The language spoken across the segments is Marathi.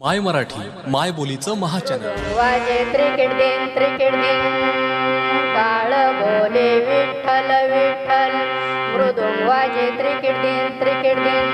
माय मराठी माय बोलीचं महाचन वाजे क्रिकेट गेम क्रिकेट गेम काळ बोले विठ्ठल विठ्ठल. मृदू वाजे क्रिकेट गेम क्रिकेट गेम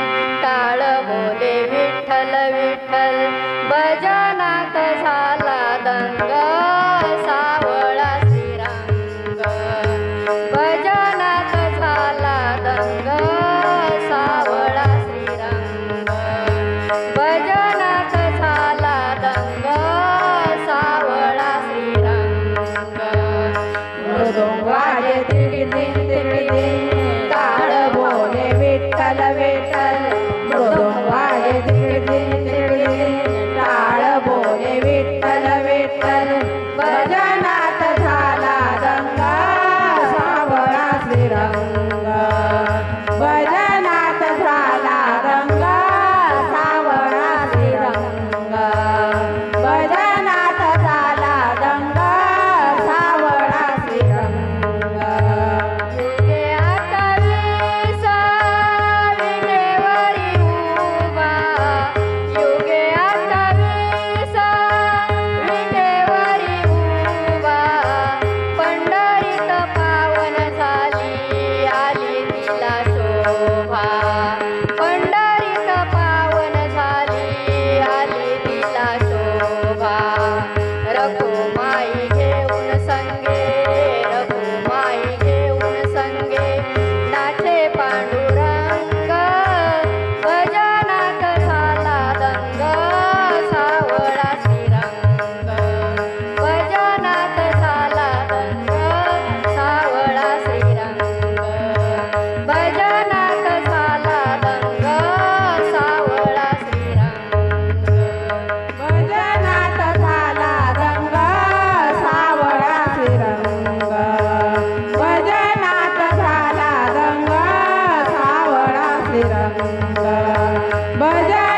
बजा